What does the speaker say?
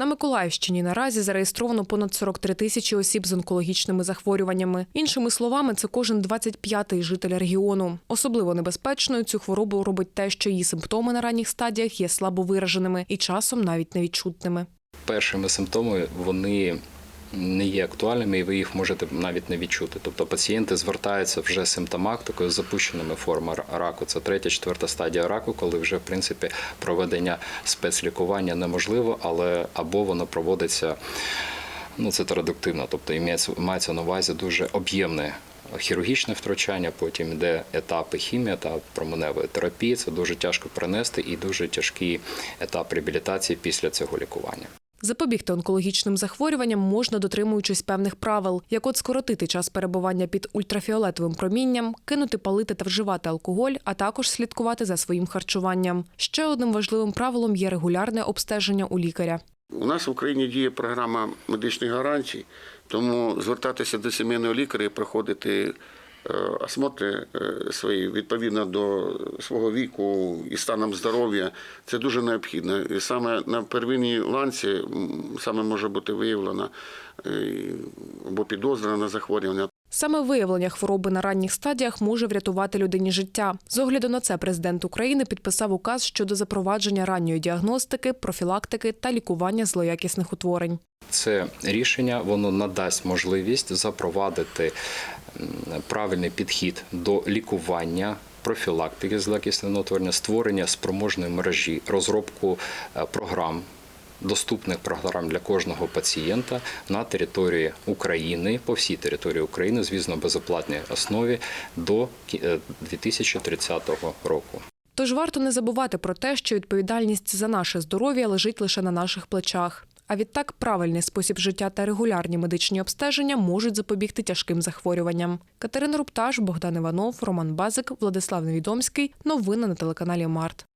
На Миколаївщині наразі зареєстровано понад 43 тисячі осіб з онкологічними захворюваннями. Іншими словами, це кожен 25-й житель регіону. Особливо небезпечною цю хворобу робить те, що її симптоми на ранніх стадіях є слабо вираженими і часом навіть невідчутними. першими симптомами вони не є актуальними, і ви їх можете навіть не відчути. Тобто пацієнти звертаються вже симптоматикою з запущеними формами раку. Це третя, четверта стадія раку, коли вже в принципі проведення спецлікування неможливо, але або воно проводиться. Ну, це традуктивно, тобто імеється, мається на увазі дуже об'ємне хірургічне втручання, потім йде етапи хімії, етап променевої терапії. Це дуже тяжко перенести і дуже тяжкий етап реабілітації після цього лікування. Запобігти онкологічним захворюванням можна дотримуючись певних правил, як от скоротити час перебування під ультрафіолетовим промінням, кинути палити та вживати алкоголь, а також слідкувати за своїм харчуванням. Ще одним важливим правилом є регулярне обстеження у лікаря. У нас в Україні діє програма медичних гарантій, тому звертатися до сімейного лікаря і проходити осмотри е, свої відповідно до свого віку і станом здоров'я, це дуже необхідно. І саме на первинній ланці саме може бути виявлено е, або підозра на захворювання. Саме виявлення хвороби на ранніх стадіях може врятувати людині життя. З огляду на це президент України підписав указ щодо запровадження ранньої діагностики, профілактики та лікування злоякісних утворень. Це рішення воно надасть можливість запровадити правильний підхід до лікування. Профілактики злокисленого утворення, створення спроможної мережі, розробку е, програм, доступних програм для кожного пацієнта на території України, по всій території України, звісно, безоплатній основі до кі- е, 2030 року. Тож варто не забувати про те, що відповідальність за наше здоров'я лежить лише на наших плечах. А відтак правильний спосіб життя та регулярні медичні обстеження можуть запобігти тяжким захворюванням. Катерина Рупташ, Богдан Іванов, Роман Базик, Владислав Невідомський. Новини на телеканалі Март.